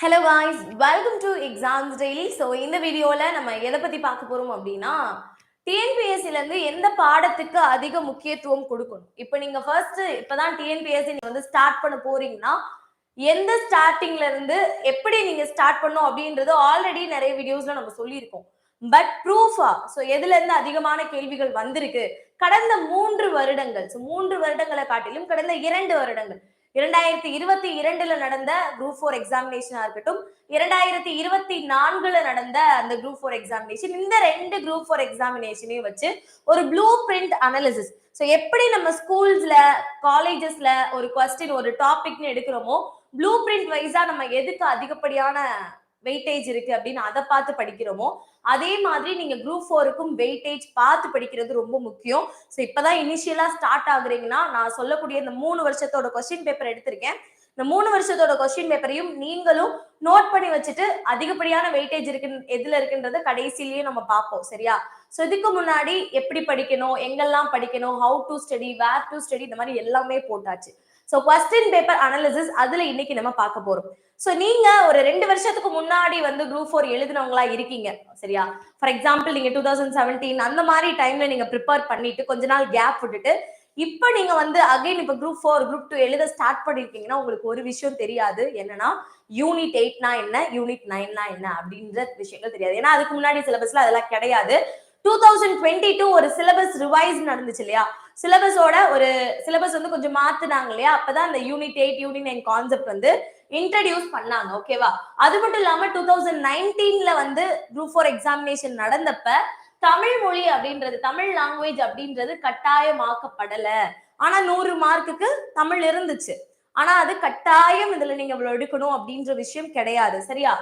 Hello guys welcome to exams daily so இந்த வீடியோவில் நம்ம எதை பற்றி பார்க்க போகிறோம் அப்படின்னா டிஎன்பிஎஸ்சிலேருந்து எந்த பாடத்துக்கு அதிக முக்கியத்துவம் கொடுக்கணும்? இப்போ நீங்கள் ஃபர்ஸ்ட் இப்போதான் டிஎன்பிஎஸ்சி நீங்கள் வந்து ஸ்டார்ட் பண்ண போறீங்கன்னா எந்த ஸ்டார்டிங்லேருந்து எப்படி நீங்கள் ஸ்டார்ட் பண்ணும் அப்படின்றது ஆல்ரெடி நிறைய வீடியோஸில் நம்ம சொல்லியிருக்கோம். பட் ப்ரூஃபா ஸோ எதுலேருந்து அதிகமான கேள்விகள் வந்திருக்கு? கடந்த மூன்று வருடங்கள். ஸோ மூன்று வருடங்களை காட்டிலும் கடந்த இரண்டு வருடங்கள். இரண்டாயிரத்தி இருபத்தி இரண்டுல நடந்த குரூப் ஃபோர் எக்ஸாமினேஷனா இருக்கட்டும் இரண்டாயிரத்தி இருபத்தி நான்குல நடந்த அந்த குரூப் ஃபோர் எக்ஸாமினேஷன் இந்த ரெண்டு குரூப் ஃபோர் எக்ஸாமினேஷனையும் வச்சு ஒரு ப்ளூ பிரிண்ட் அனாலிசிஸ் ஸோ எப்படி நம்ம ஸ்கூல்ஸ்ல காலேஜஸ்ல ஒரு கொஸ்டின் ஒரு டாபிக்னு எடுக்கிறோமோ ப்ளூ பிரிண்ட் வைஸா நம்ம எதுக்கு அதிகப்படியான வெயிட்டேஜ் இருக்கு அப்படின்னு அதை பார்த்து படிக்கிறோமோ அதே மாதிரி நீங்க குரூப் ஃபோருக்கும் வெயிட்டேஜ் பார்த்து படிக்கிறது ரொம்ப முக்கியம். ஸோ இப்பதான் இனிஷியலா ஸ்டார்ட் ஆகுறீங்கன்னா நான் சொல்லக்கூடிய இந்த மூணு வருஷத்தோட கொஸ்டின் பேப்பர் எடுத்திருக்கேன். இந்த மூணு வருஷத்தோட கொஸ்டின் பேப்பரையும் நீங்களும் நோட் பண்ணி வச்சுட்டு அதிகப்படியான வெயிட்டேஜ் இருக்கு எதுல இருக்குன்றத கடைசியிலயே நம்ம பார்ப்போம் சரியா? ஸோ இதுக்கு முன்னாடி எப்படி படிக்கணும் எங்கெல்லாம் படிக்கணும் how to study where to study இந்த மாதிரி எல்லாமே போட்டாச்சு. ஸோ கொஸ்டின் பேப்பர் அனாலிசிஸ் அதுல இன்னைக்கு நம்ம பார்க்க போறோம். ஸோ நீங்க ஒரு ரெண்டு வருஷத்துக்கு முன்னாடி வந்து குரூப் ஃபோர் எழுதினவங்களா இருக்கீங்க சரியா? ஃபார் எக்ஸாம்பிள் நீங்க டூ தௌசண்ட் செவன்டீன் அந்த மாதிரி டைம்ல நீங்க ப்ரிப்பேர் பண்ணிட்டு கொஞ்ச நாள் கேப் விட்டுட்டு இப்போ நீங்க வந்து அகைன் இப்போ குரூப் ஃபோர் குரூப் டூ எழுத ஸ்டார்ட் பண்ணிருக்கீங்கன்னா உங்களுக்கு ஒரு விஷயம் தெரியாது. என்னன்னா யூனிட் எயிட்னா என்ன? யூனிட் நைன்னா என்ன? அப்படின்ற விஷயங்கள் தெரியாது. ஏன்னா அதுக்கு முன்னாடி சிலபஸ்ல அதெல்லாம் கிடையாது. டூ தௌசண்ட் டுவெண்ட்டி டூ ஒரு சிலபஸ் ரிவைஸ் நடந்துச்சு இல்லையா? சிலபஸோட ஒரு சிலபஸ் வந்து கொஞ்சம் மாத்துனாங்க இல்லையா? அப்பதான் அந்த unit eight unit nine concept வந்து இன்ட்ரடியூஸ் பண்ணாங்க ஓகேவா அது மட்டும் இல்லாம டூ தௌசண்ட் நைன்டீன்ல வந்து குரூப் ஃபோர் எக்ஸாமினேஷன் நடந்தப்ப தமிழ் மொழி அப்படின்றது தமிழ் லாங்குவேஜ் அப்படின்றது கட்டாயமாக்கப்படல. ஆனா நூறு மார்க்குக்கு தமிழ் இருந்துச்சு. ஆனா அது கட்டாயம் இதுல நீங்க இவ்வளவு எடுக்கணும் அப்படின்ற விஷயம் கிடையாது சரியா?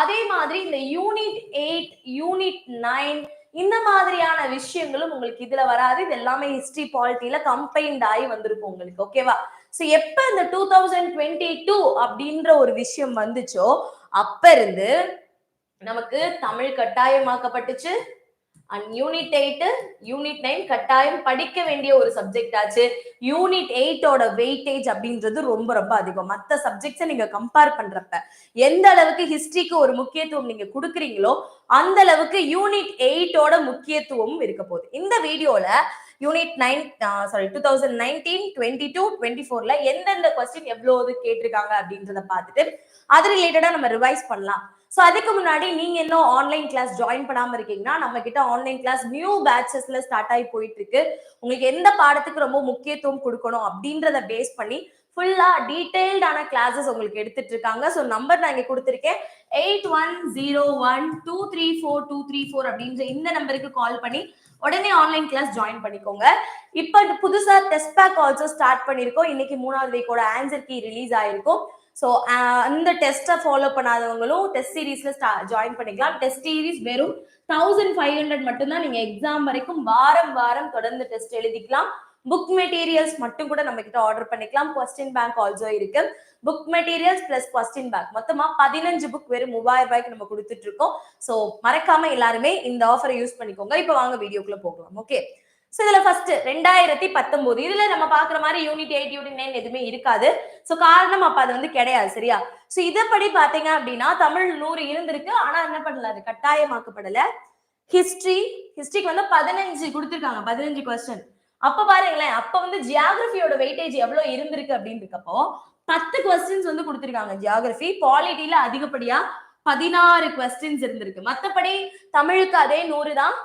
அதே மாதிரி இந்த யூனிட் எயிட் யூனிட் நைன் இந்த மாதிரியான விஷயங்களும் உங்களுக்கு இதுல வராது. இது எல்லாமே ஹிஸ்டரி பாலிட்டியில கம்பைன்ட் ஆகி வந்திருக்கும் உங்களுக்கு ஓகேவா ஸோ எப்ப இந்த டூ தௌசண்ட் டுவெண்ட்டி டூ அப்படின்ற ஒரு விஷயம் வந்துச்சோ அப்ப இருந்து நமக்கு Tamil கட்டாயமாக்கப்பட்டுச்சு. And unit eight unit nine கட்டாயம் படிக்க வேண்டிய ஒரு சப்ஜெக்ட் ஆச்சு. யூனிட் எயிட்டோட வெயிட்டேஜ் அப்படின்றது ரொம்ப ரொம்ப அதிகம். மற்ற சப்ஜெக்ட்ஸை நீங்க கம்பேர் பண்றப்ப எந்த அளவுக்கு ஹிஸ்டரிக்கு ஒரு முக்கியத்துவம் நீங்க கொடுக்குறீங்களோ அந்த அளவுக்கு யூனிட் எயிட்டோட முக்கியத்துவமும் இருக்க போகுது. இந்த வீடியோல unit nine sorry two thousand nineteen twenty two twenty ஃபோர்ல எந்தெந்த கொஸ்டின் எவ்வளவு கேட்டிருக்காங்க அப்படின்றத பார்த்துட்டு அது ரிலேட்டடா நம்ம ரிவைஸ் பண்ணலாம். ஸோ அதுக்கு முன்னாடி நீங்க இன்னும் ஆன்லைன் கிளாஸ் ஜாயின் பண்ணாம இருக்கீங்கன்னா நம்ம கிட்ட ஆன்லைன் கிளாஸ் நியூ பேட்சஸ்ல ஸ்டார்ட் ஆகி போயிட்டு இருக்கு உங்களுக்கு எந்த பாடத்துக்கு ரொம்ப முக்கியத்துவம் கொடுக்கணும் அப்படின்றத பேஸ் பண்ணி ஃபுல்லா டீடைல்டான கிளாஸஸ் உங்களுக்கு எடுத்துட்டு இருக்காங்க. ஸோ நம்பர் நான் இங்க கொடுத்துருக்கேன். Eight one zero one two three four two three four அப்படின்ற இந்த நம்பருக்கு கால் பண்ணி உடனே ஆன்லைன் கிளாஸ் ஜாயின் பண்ணிக்கோங்க. இப்போ புதுசா டெஸ்ட் பேக் ஆல்சோ ஸ்டார்ட் பண்ணிருக்கோம் இன்னைக்கு மூணாவது வீக்கோட ஆன்சர் கீ ரிலீஸ் ஆயிருக்கும். ஸோ அந்த டெஸ்ட்டை ஃபாலோ பண்ணாதவங்களும் டெஸ்ட் சீரீஸ்ல ஜாயின் பண்ணிக்கலாம். டெஸ்ட் சீரீஸ் வெறும் தௌசண்ட் ஃபைவ் ஹண்ட்ரட் மட்டும்தான் நீங்க எக்ஸாம் வரைக்கும் வாரம் வாரம் தொடர்ந்து டெஸ்ட் எழுதிக்கலாம். புக் மெட்டீரியல்ஸ் மட்டும் கூட நம்ம கிட்ட ஆர்டர் பண்ணிக்கலாம். கொஸ்டின் பேங்க் ஆல்சோ இருக்கு. Book materials plus question bank மொத்தமா பதினஞ்சு புக் வெறும் மூவாயிரம் ரூபாய்க்கு நம்ம கொடுத்துட்டு இருக்கோம். ஸோ மறக்காம எல்லாருமே இந்த ஆஃபரை யூஸ் பண்ணிக்கோங்க. இப்போ வாங்க வீடியோக்குள்ள போகலாம். ஓகே ஸோ இதுல ஃபர்ஸ்ட் ரெண்டாயிரத்தி பத்தொன்பது இதுல நம்ம பாக்குற மாதிரி யூனிட் எயிட் யூனிட் நைன் எதுவுமே இருக்காது. ஸோ காரணம் அப்ப அது வந்து கிடையாது சரியா? ஸோ இதப்படி பாத்தீங்க அப்படின்னா தமிழ் நூறு இருந்திருக்கு. ஆனா என்ன பண்ணல? அது கட்டாயமாக்கப்படல. ஹிஸ்டரி ஹிஸ்டரிக்கு வந்து பதினஞ்சு கொடுத்துருக்காங்க. பதினஞ்சு கொஸ்டின் அப்ப பாருங்களேன். அப்ப வந்து ஜியாகிரபியோட வெயிட்டேஜ் எவ்வளவு இருந்திருக்கு அப்படின்னு இருக்கப்போ பத்து கொஸ்டின்ஸ் வந்து கொடுத்துருக்காங்க ஜியாகிரபி பாலிட்டியில அதிகப்படியா பதினாறு கொஸ்டின்ஸ் இருந்திருக்கு. மத்தபடி தமிழுக்கு அதே நூறு தான்.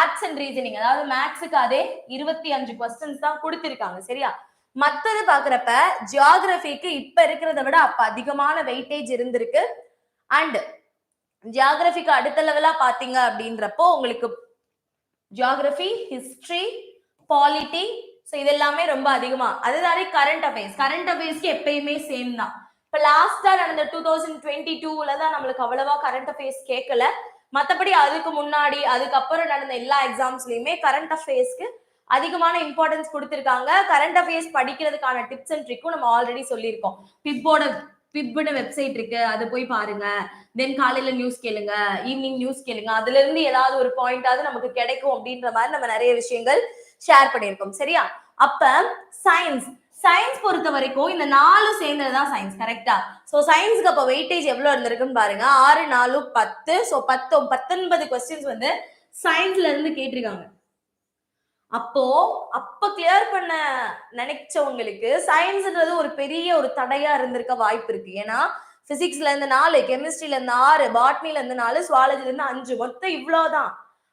ஆப்ஸ் அண்ட் ரீசனிங் அதாவது மேக்ஸுக்கு அதே இருபத்தி அஞ்சு கொஸ்டின்ஸ் தான் கொடுத்திருக்காங்க சரியா? மத்தது பாக்குறப்ப ஜியாகிரபிக்கு இப்ப இருக்கிறத விட அப்ப அதிகமான வெயிட்டேஜ் இருந்திருக்கு. அண்ட் ஜியாகிரபிக்கு அடுத்த லெவலா பாத்தீங்க அப்படின்றப்போ உங்களுக்கு ஜியாகிரபி ஹிஸ்டரி பாலிட்டி ஸோ இது எல்லாமே ரொம்ப அதிகமா. அதுதானே கரண்ட் அஃபேர்ஸ் கரண்ட் அஃபேர்ஸ்க்கு எப்பயுமே சேம் தான். இப்ப லாஸ்டா நடந்த டூ தௌசண்ட் டுவெண்ட்டி டூல தான் நம்மளுக்கு அவ்வளவா கரண்ட் அஃபேர்ஸ் கேட்கல மற்றபடி அதுக்கு முன்னாடி அதுக்கப்புறம் நடந்த எல்லா எக்ஸாம்ஸ்லயுமே கரண்ட் அஃபேர்ஸ்க்கு அதிகமான இம்பார்ட்டன்ஸ் கொடுத்துருக்காங்க. கரண்ட் அஃபேர்ஸ் படிக்கிறதுக்கான டிப்ஸ் அண்ட் ட்ரிக்கும் நம்ம ஆல்ரெடி சொல்லியிருக்கோம். பிப்போட பிப்னு வெப்சைட் இருக்கு. அதை போய் பாருங்க. தென் காலையில நியூஸ் கேளுங்க. ஈவினிங் நியூஸ் கேளுங்க. அதுல இருந்து ஏதாவது ஒரு பாயிண்டாவது நமக்கு கிடைக்கும் அப்படின்ற மாதிரி நம்ம நிறைய விஷயங்கள் ஷேர் பண்ணியிருக்கோம். சரியா? அப்ப சயின்ஸ் சயின்ஸ் பொறுத்த வரைக்கும் இந்த நாலு சேர்ந்தது தான் சயின்ஸ் கரெக்டா ஸோ சயின்ஸ்க்கு அப்போ வெயிட்டேஜ் எவ்வளோ இருந்திருக்குன்னு பாருங்க. ஆறு நாலு பத்து. ஸோ பத்து பத்தொன்பது கொஸ்டின்ஸ் வந்து சயின்ஸ்ல இருந்து கேட்டிருக்காங்க. அப்போ அப்ப கிளியர் பண்ண நினைச்சவங்களுக்கு சயின்ஸ்ன்றது ஒரு பெரிய ஒரு தடையா இருந்திருக்க வாய்ப்பு இருக்கு. ஏன்னா பிசிக்ஸ்ல இருந்து நாலு கெமிஸ்ட்ரில இருந்து ஆறு பாட்னில இருந்து நாலு சுவாலஜில இருந்து அஞ்சு. மொத்தம் இவ்வளவுதான்.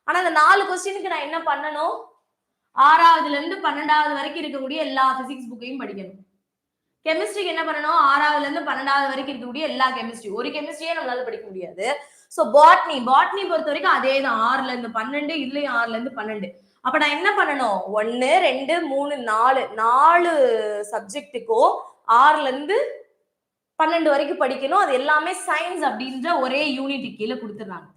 ஆனா அந்த நாலு கொஸ்டினுக்கு நான் என்ன பண்ணணும்? ஆறாவதுல இருந்து பன்னெண்டாவது வரைக்கும் இருக்கக்கூடிய எல்லா பிசிக்ஸ் புக்கையும் படிக்கணும். கெமிஸ்ட்ரிக்கு என்ன பண்ணணும்? ஆறாவதுல இருந்து பன்னெண்டாவது வரைக்கும் இருக்கக்கூடிய எல்லா கெமிஸ்ட்ரி ஒரு கெமிஸ்ட்ரியே நம்மளால படிக்க முடியாது. சோ பாட்னி பாட்னி பொறுத்த வரைக்கும் அதே தான் ஆறுல இருந்து பன்னெண்டு இதுலயும் ஆறுல இருந்து பன்னெண்டு. அப்ப நான் என்ன பண்ணணும்? ஒன்னு ரெண்டு மூணு நாலு. நாலு சப்ஜெக்ட்டுக்கும் ஆறுல இருந்து பன்னெண்டு வரைக்கும் படிக்கணும். அது எல்லாமே சயின்ஸ் அப்படின்ற ஒரே யூனிட் கீழே கொடுத்துருந்தாங்க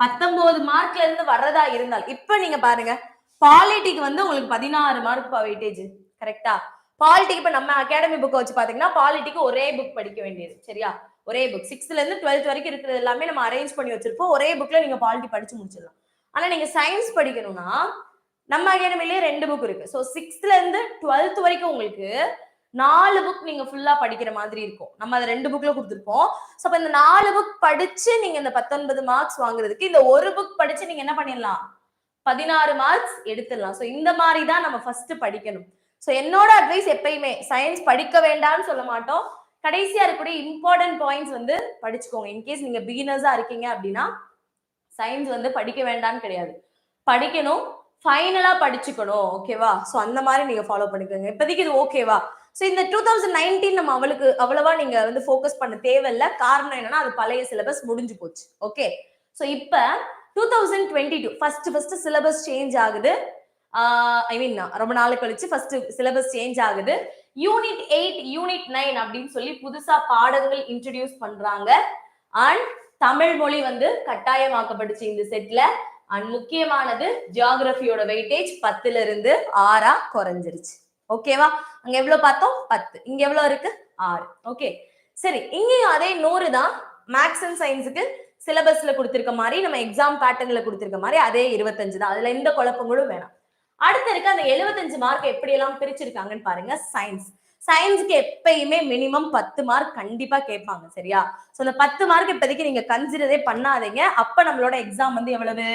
பத்தொன்பது மார்க்ல இருந்து வர்றதா இருந்தால் இப்ப நீங்க பாருங்க. பாலிட்டிக்கு வந்து உங்களுக்கு பதினாறு மார்க் வெயிட்டேஜ் கரெக்டா பாலிட்டிக் இப்ப நம்ம அகாடமி புக்கை வச்சு பாத்தீங்கன்னா பாலிட்டிக்கு ஒரே புக் படிக்க வேண்டியது சரியா? ஒரே புக் சிக்ஸ்த்ல இருந்து டுவெல்த் வரைக்கும் இருக்கிறது எல்லாமே நம்ம அரேஞ்ச் பண்ணி வச்சிருப்போம். ஒரே புக்ல நீங்க பாலிட்டி படிச்சு முடிச்சிடலாம். ஆனா நீங்க சயின்ஸ் படிக்கணும்னா நம்ம அகாடமிலேயே ரெண்டு புக் இருக்கு. ஸோ சிக்ஸ்த்ல இருந்து டுவெல்த் வரைக்கும் உங்களுக்கு நாலு புக் நீங்க ஃபுல்லா படிக்கிற மாதிரி இருக்கும். நம்ம அதை ரெண்டு புக்ல கொடுத்துருப்போம். ஸோ அப்ப இந்த நாலு புக் படிச்சு நீங்க இந்த பத்தொன்பது மார்க்ஸ் வாங்குறதுக்கு இந்த ஒரு புக் படிச்சு நீங்க என்ன பண்ணிடலாம்? பதினாறு மார்க்ஸ் எடுத்துடலாம். ஸோ இந்த மாதிரி தான் நம்ம ஃபர்ஸ்ட் படிக்கணும். ஸோ என்னோட அட்வைஸ் எப்பயுமே சயின்ஸ் படிக்க வேண்டாம்னு சொல்ல மாட்டோம். கடைசியா இருக்கக்கூடிய இம்பார்ட்டன்ட் பாயிண்ட்ஸ் வந்து படிச்சுக்கோங்க. இன்கேஸ் நீங்க பிகினர்ஸா இருக்கீங்க அப்படின்னா சயின்ஸ் வந்து படிக்க வேண்டாம்னு கிடையாது. படிக்கணும். ஃபைனலா படிச்சுக்கணும். ஓகேவா ஸோ அந்த மாதிரி நீங்க ஃபாலோ பண்ணிக்கோங்க. இப்போதைக்கு இது ஓகேவா ஸோ இந்த டூ தௌசண்ட் நைன்டீன் நம்ம அவளுக்கு அவ்வளவா நீங்க வந்து ஃபோக்கஸ் பண்ண தேவையில்ல. காரணம் என்னன்னா அது பழைய சிலபஸ் முடிஞ்சு போச்சு. ஓகே ஸோ இப்போ two thousand twenty two first first syllabus change ஆகுது ஐ மீன் ரொம்ப நாள் கழிச்சு ஃபர்ஸ்ட் சிலபஸ் சேஞ்ச் ஆகுது. யூனிட் எயிட் யூனிட் நைன் அப்படின்னு சொல்லி புதுசா பாடங்கள் இன்ட்ரடியூஸ் பண்றாங்க. அண்ட் தமிழ் மொழி வந்து கட்டாயமாக்கப்பட்டுச்சு இந்த செட்ல அண்ட் முக்கியமானது ஜியாகிரபியோட வெயிட்டேஜ் பத்துல இருந்து ஆறா குறைஞ்சிருச்சு. ஓகேவா அங்க எவ்வளவு பார்த்தோம்? பத்து. இங்க எவ்வளவு இருக்கு? ஆறு. ஓகே சரி இங்கேயும் அதே நூறு தான். மேக்ஸ் அண்ட் சயின்ஸுக்கு சிலபஸ்ல கொடுத்திருக்க மாதிரி நம்ம எக்ஸாம் பேட்டர்ன்ல கொடுத்திருக்க மாதிரி அதே இருபத்தஞ்சு தான். அதுல எந்த குழப்பங்களும் வேணாம். அடுத்து இருக்க அந்த எழுபத்தஞ்சு மார்க் எப்படி எல்லாம் பிரிச்சிருக்காங்கன்னு பாருங்க சயின்ஸ் சயின்ஸ்க்கு எப்பயுமே மினிமம் பத்து மார்க் கண்டிப்பா கேட்பாங்க சரியா? சோ அந்த பத்து மார்க் இப்போதைக்கு நீங்க கன்சிடரே பண்ணாதீங்க. அப்ப நம்மளோட எக்ஸாம் வந்து எவ்வளவு?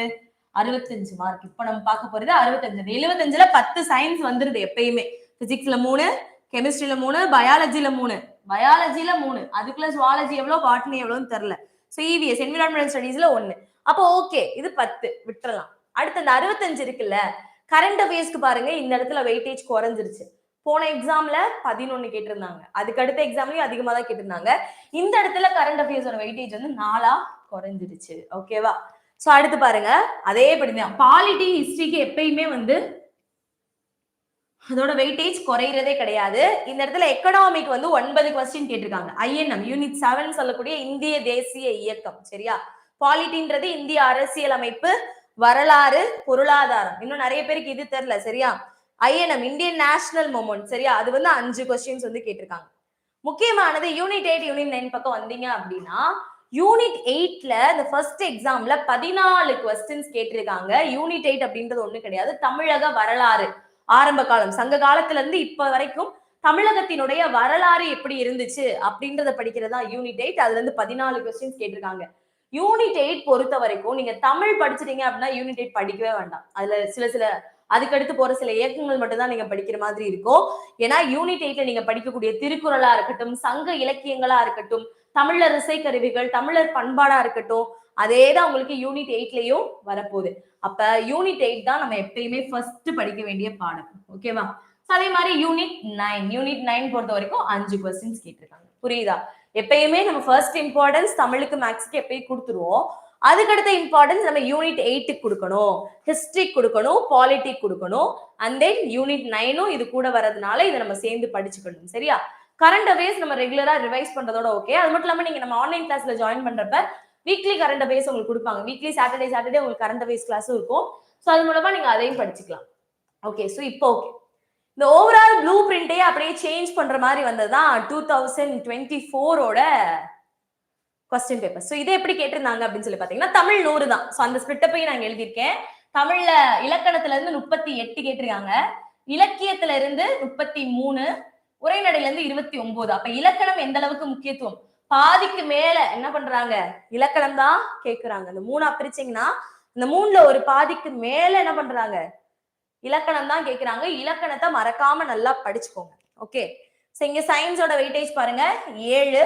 அறுபத்தஞ்சு மார்க் இப்ப நம்ம பார்க்க போறது அறுபத்தஞ்சு. எழுபத்தஞ்சுல பத்து சயின்ஸ் வந்துருது எப்பயுமே. பிசிக்ஸ்ல மூணு கெமிஸ்ட்ரியில மூணு பயாலஜில மூணு. பயாலஜில மூணு. அதுக்குள்ள ஜுவாலஜி எவ்வளவு பாட்னி எவ்வளவுன்னு தெரியல. ஸோ இவிஎஸ் என்விரான்மெண்டல் ஸ்டடீஸ்ல ஒண்ணு. அப்போ ஓகே இது பத்து விட்டுறலாம். அடுத்து அந்த அறுபத்தஞ்சு இருக்குல்ல கரண்ட் அஃபேர்ஸ்க்கு பாருங்க இந்த இடத்துல வெயிட்டேஜ் குறைஞ்சிருச்சு. போன எக்ஸாம்ல பதினொன்னு கேட்டிருந்தாங்க. அதுக்கு அடுத்த எக்ஸாம்லயும் அதிகமா தான் கேட்டிருந்தாங்க. இந்த இடத்துல கரண்ட் அஃபேர்ஸோட வெயிட்டேஜ் வந்து நாலா குறைஞ்சிருச்சு. ஓகேவா சோ அடுத்து பாருங்க அதே படிதான் பாலிட்டி ஹிஸ்டரிக்கு எப்பயுமே வந்து அதோட வெயிட்டேஜ் குறையிறதே கிடையாது. இந்த இடத்துல எக்கனாமிக் வந்து ஒன்பது கொஸ்டின் கேட்டிருக்காங்க. ஐஎன்எம் யூனிட் செவன் சொல்லக்கூடிய இந்திய தேசிய இயக்கம் சரியா? பாலிட்டின்றது இந்திய அரசியல் அமைப்பு வரலாறு பொருளாதாரம். இன்னும் நிறைய பேருக்கு இது தெரியல சரியா? ஐஎன்எம் இந்தியன் நேஷனல் மூமெண்ட் சரியா? அது வந்து அஞ்சு கொஸ்டின்ஸ் வந்து கேட்டிருக்காங்க. முக்கியமானது யூனிட் எயிட் யூனிட் நைன் பக்கம் வந்தீங்க அப்படின்னா யூனிட் எயிட்ல இந்த ஃபர்ஸ்ட் எக்ஸாம்ல பதினாலு கொஸ்டின்ஸ் கேட்டிருக்காங்க. யூனிட் எயிட் அப்படின்றது ஒண்ணு கிடையாது. தமிழக வரலாறு. ஆரம்ப காலம். சங்க காலத்துல இருந்து இப்ப வரைக்கும் தமிழகத்தினுடைய வரலாறு எப்படி இருந்துச்சு அப்படின்றத படிக்கிறதா யூனிட் எயிட் அதுல இருந்து பதினாலு கொஸ்டின்ஸ் கேட்டிருக்காங்க. யூனிட் எயிட் பொறுத்த வரைக்கும் நீங்க தமிழ் படிச்சிட்டீங்க அப்படின்னா யூனிட் எயிட் படிக்கவே வேண்டாம். அதுல சில சில அதுக்கடுத்து போற சில இயக்கங்கள் மட்டும்தான் நீங்க படிக்கிற மாதிரி இருக்கும். ஏன்னா யூனிட் எயிட்ல நீங்க படிக்கக்கூடிய திருக்குறளா இருக்கட்டும் சங்க இலக்கியங்களா இருக்கட்டும் தமிழர் இசைக்கருவிகள் தமிழர் பண்பாடா இருக்கட்டும் அதே தான் உங்களுக்கு யூனிட் எயிட்லயும் வரப்போகுது. அப்ப யூனிட் எயிட் தான் நம்ம எப்பயுமே ஃபர்ஸ்ட் படிக்க வேண்டிய பாடம். ஓகேவா அதே மாதிரி யூனிட் நைன் யூனிட் நைன் பொறுத்த வரைக்கும் அஞ்சு கொஸ்டின்ஸ் கேட்டிருக்காங்க. புரியுதா? எப்பயுமே நம்ம ஃபர்ஸ்ட் இம்பார்ட்டன்ஸ் தமிழுக்கு மேக்ஸ்க்கு எப்பயும் கொடுத்துருவோம். அதுக்கடுத்த இம்பார்ட்டன்ஸ் நம்ம யூனிட் எயிட்டுக்கு கொடுக்கணும். ஹிஸ்டரி கொடுக்கணும். பாலிட்டிக் கொடுக்கணும். அண்ட் தென் யூனிட் நைனும் இது கூட வரதுனால இதை நம்ம சேர்ந்து படிச்சுக்கணும். சரியா? கரண்ட் அவேர்ஸ் நம்ம ரெகுலரா ரிவைஸ் பண்றதோட ஓகே அது மட்டும் இல்லாம நீங்க நம்ம ஆன்லைன் கிளாஸ்ல ஜாயின் பண்றப்ப வீக்லி கரண்ட் அஃபேர்ஸ் உங்களுக்கு கொடுப்பாங்க. வீக்லி சாட்டர்டே சாட்டர்டே உங்களுக்கு கரண்ட் அஃபேர்ஸ் கிளாஸும் இருக்கும். ஸோ அது மூலமா நீங்க அதையும் படிச்சுக்கலாம். ஓகே ஸோ இப்போ ஓகே இந்த ஓவரால் ப்ளூ பிரிண்டே அப்படியே சேஞ்ச் பண்ற மாதிரி வந்ததுதான் டூ தௌசண்ட் டுவெண்ட்டி ஃபோரோட கொஸ்டின் பேப்பர் ஸோ இதை எப்படி கேட்டிருந்தாங்க அப்படின்னு சொல்லி பார்த்தீங்கன்னா தமிழ் நூறு தான். ஸோ அந்த ஸ்பிட்டப்பையும் நான் எழுதியிருக்கேன். தமிழ்ல இலக்கணத்துல இருந்து முப்பத்தி எட்டு கேட்டிருக்காங்க. இலக்கியத்துல இருந்து முப்பத்தி மூணு உரைநடையில இருந்து இருபத்தி ஒன்பது. அப்ப இலக்கணம் எந்த அளவுக்கு முக்கியத்துவம்? பாதிக்கு மேல என்ன பண்றாங்க? இலக்கணம் தான் கேக்குறாங்க. இந்த மூணா பிரிச்சிங்கன்னா இந்த மூணுல ஒரு பாதிக்கு மேல என்ன பண்றாங்க? இலக்கணம் தான் கேக்குறாங்க. இலக்கணத்தை மறக்காம நல்லா படிச்சுக்கோங்க. ஓகே சோ இங்க சயின்ஸோட வெயிட்டேஜ் பாருங்க. ஏழு.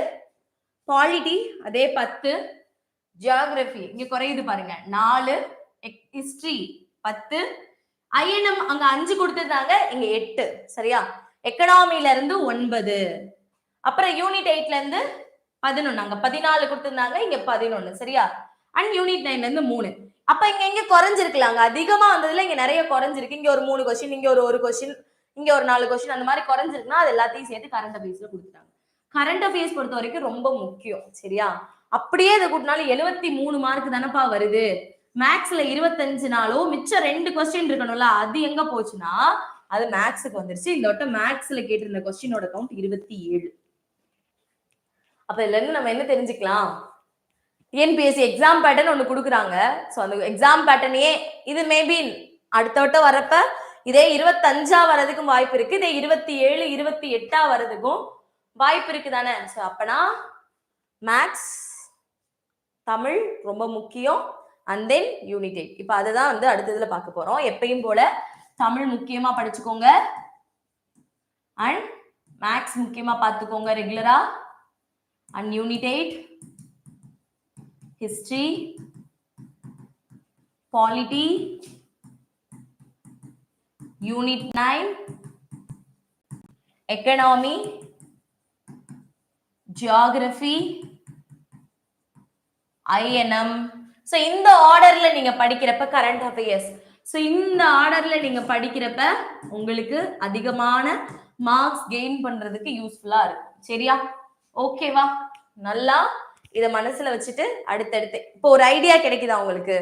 பாலிட்டி அதே பத்து. ஜியாகிரபி இங்க குறையுது பாருங்க. நாலு. ஹிஸ்டரி பத்து. ஐஎன்எம் அங்க அஞ்சு கொடுத்துருந்தாங்க. இங்க எட்டு. சரியா? எக்கனாமில இருந்து ஒன்பது. அப்புறம் யூனிட் எயிட்ல இருந்து பதினொன்னு. அங்க பதினாலு கொடுத்திருந்தாங்க இங்க பதினொன்னு. சரியா? அண்ட் யூனிட் நைன்ல இருந்து மூணு. அப்ப இங்க இங்க குறைஞ்சிருக்கலாங்க. அதிகமா வந்ததுல இங்க நிறைய குறைஞ்சிருக்கு. இங்க ஒரு மூணு கொஸ்டின் இங்க ஒரு ஒரு கொஸ்டின் இங்க ஒரு நாலு கொஸ்டின் அந்த மாதிரி குறைஞ்சிருக்குன்னா அது எல்லாத்தையும் சேர்த்து கரண்ட் அஃபேர்ஸ்ல கொடுத்துட்டாங்க. கரண்ட் அஃபேர்ஸ் பொறுத்த வரைக்கும் ரொம்ப முக்கியம். சரியா? அப்படியே இதை கூட்டினாலும் எழுபத்தி மூணு மார்க் தானப்பா வருது. மேக்ஸ்ல இருபத்தஞ்சு நாளும் மிச்சம் ரெண்டு கொஸ்டின் இருக்கணும்ல அது எங்க போச்சுன்னா அது மேக்ஸுக்கு வந்துருச்சு. இந்த வட்டம் மேக்ஸ்ல கேட்டிருந்த கொஸ்டினோட கவுண்ட் இருபத்தி ஏழு. அப்போ இதுலேருந்து நம்ம என்ன தெரிஞ்சுக்கலாம்? டிஎன்பிஎஸ்சி எக்ஸாம் பேட்டர்ன் ஒன்று கொடுக்குறாங்க. ஸோ அந்த எக்ஸாம் பேட்டர்னையே இது மேபி அடுத்த வட்டம் வரப்ப இதே இருபத்தஞ்சா வர்றதுக்கும் வாய்ப்பு இருக்கு. இதே இருபத்தி ஏழு இருபத்தி எட்டா வர்றதுக்கும் வாய்ப்பு இருக்கு தானே ஸோ அப்பனா மேக்ஸ் தமிழ் ரொம்ப முக்கியம். அண்ட் தென் யூனிட் இப்போ அதுதான் வந்து அடுத்ததுல பார்க்க போறோம். எப்பயும் போல தமிழ் முக்கியமா படிச்சுக்கோங்க. அண்ட் மேக்ஸ் முக்கியமா பார்த்துக்கோங்க ரெகுலரா and unit eight history, polity, unit 9, economy, geography, INM. So இந்த ஆர்டர்ல நீங்க படிக்கிறப்ப கரண்ட் அஃபேர்ஸ் ஸோ இந்த ஆர்டர்ல நீங்க படிக்கிறப்ப உங்களுக்கு அதிகமான மார்க்ஸ் கெயின் பண்றதுக்கு யூஸ்ஃபுல்லா இருக்கும். சரியா? ஓகேவா நல்லா? இதை மனசுல வச்சுட்டு அடுத்தடுத்து. இப்போ ஒரு ஐடியா கிடைக்குதா உங்களுக்கு?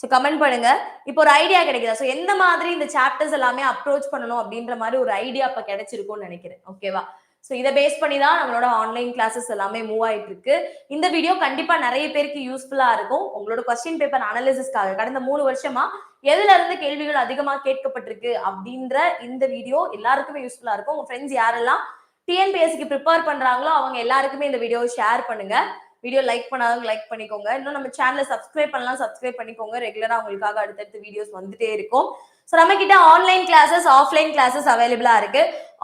ஸோ கமெண்ட் பண்ணுங்க. இப்போ ஒரு ஐடியா கிடைக்குதா? ஸோ எந்த மாதிரி இந்த சாப்டர்ஸ் எல்லாமே அப்ரோச் பண்ணணும் அப்படின்ற மாதிரி ஒரு ஐடியா இப்போ கிடைச்சிருக்கும்னு நினைக்கிறேன். ஓகேவா ஸோ இதை பேஸ் பண்ணி தான் நம்மளோட ஆன்லைன் கிளாஸஸ் எல்லாமே மூவ் ஆயிட்டு இருக்கு இந்த வீடியோ கண்டிப்பா நிறைய பேருக்கு யூஸ்ஃபுல்லா இருக்கும். உங்களோட கொஸ்டின் பேப்பர் அனாலிசிஸ்க்காக கடந்த மூணு வருஷமா எதுல இருந்து கேள்விகள் அதிகமா கேட்கப்பட்டிருக்கு அப்படின்ற இந்த வீடியோ எல்லாருக்குமே யூஸ்ஃபுல்லா இருக்கும். உங்க ஃப்ரெண்ட்ஸ் யாரெல்லாம் டிஎன்பிஎஸ்சிக்கு ப்ரிப்பேர் பண்றாங்களோ அவங்க எல்லாருக்குமே இந்த வீடியோ ஷேர் பண்ணுங்க. வீடியோ லைக் பண்ணாதவங்க லைக் பண்ணிக்கோங்க. இன்னும் நம்ம சேனலை சப்ஸ்கிரைப் பண்ணலாம் சப்ஸ்கிரைப் பண்ணிக்கோங்க. ரெகுலரா உங்களுக்காக அடுத்தடுத்து வீடியோஸ் வந்துட்டே இருக்கும். ஸோ நம்ம கிட்ட ஆன்லைன் கிளாஸஸ் ஆஃப்லைன் கிளாஸஸ் அவைலபிளா இருக்கு.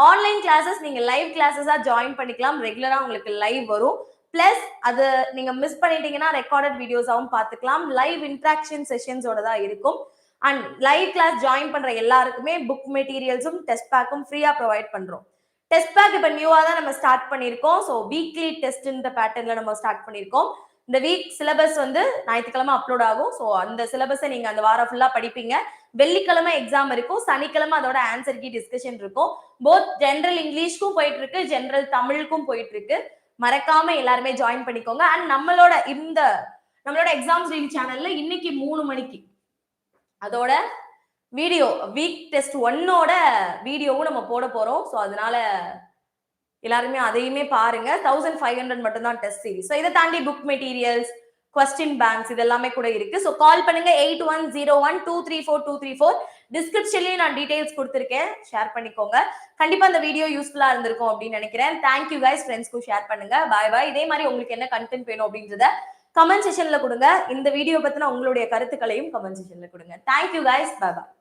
ஆன்லைன் கிளாஸஸ் நீங்க லைவ் கிளாஸஸா ஜாயின் பண்ணிக்கலாம். ரெகுலரா உங்களுக்கு லைவ் வரும். பிளஸ் அது நீங்க மிஸ் பண்ணிட்டீங்கன்னா ரெக்கார்டட் வீடியோஸாவும் பார்த்துக்கலாம். லைவ் இன்ட்ராக்ஷன் செஷன்ஸோட தான் இருக்கும். அண்ட் லைவ் கிளாஸ் ஜாயின் பண்ற எல்லாருக்குமே புக் மெட்டீரியல்ஸும் டெஸ்ட் பேக்கும் ஃப்ரீயா ப்ரொவைட் பண்றோம். டெஸ்ட் பேக் இப்போ நியூவாக தான் நம்ம ஸ்டார்ட் பண்ணியிருக்கோம். ஸோ வீக்லி டெஸ்ட் இந்த பேட்டர்னில் நம்ம ஸ்டார்ட் பண்ணியிருக்கோம். இந்த வீக் சிலபஸ் வந்து ஞாயிற்றுக்கிழமை அப்லோட் ஆகும். ஸோ அந்த சிலபஸை நீங்கள் அந்த வாரம் ஃபுல்லாக படிப்பீங்க. வெள்ளிக்கிழமை எக்ஸாம் இருக்கும். சனிக்கிழமை அதோட ஆன்சர் கீ டிஸ்கஷன் இருக்கும். போத் ஜென்ரல் இங்கிலீஷ்க்கும் போயிட்டு இருக்கு. ஜென்ரல் தமிழுக்கும் போயிட்டு இருக்கு. மறக்காம எல்லாருமே ஜாயின் பண்ணிக்கோங்க. அண்ட் நம்மளோட இந்த நம்மளோட எக்ஸாம்ஸ் டெய்லி சேனல்ல இன்னைக்கு மூணு மணிக்கு அதோட வீடியோ வீக் டெஸ்ட் ஒன்னோட வீடியோவும் நம்ம போட போறோம். ஸோ அதனால எல்லாருமே அதையுமே பாருங்க. தௌசண்ட் ஃபைவ் ஹண்ட்ரட் மட்டும் தான் டெஸ்ட் சீரிஸ் ஸோ இதை தாண்டி புக் மெட்டீரியல்ஸ் கொஸ்டின் பேங்க்ஸ் இதெல்லாமே கூட இருக்கு. ஸோ கால் பண்ணுங்க eight one zero one two three four two three four டிஸ்கிரிப்ஷன்லயும் நான் டீடைல்ஸ் கொடுத்துருக்கேன். ஷேர் பண்ணிக்கோங்க. கண்டிப்பா இந்த வீடியோ யூஸ்ஃபுல்லா இருந்திருக்கும் அப்படின்னு நினைக்கிறேன். தேங்க்யூ கைஸ் ஃப்ரெண்ட்ஸ்க்கும் ஷேர் பண்ணுங்க. பாய் பாய் இதே மாதிரி உங்களுக்கு என்ன கண்டென்ட் வேணும் அப்படின்றத கமெண்ட் செஷன்ல கொடுங்க. இந்த வீடியோ பத்தின உங்களுடைய கருத்துக்களையும் கமெண்ட் செஷன்ல கொடுங்க. தேங்க்யூ கைஸ் பாய் பாய்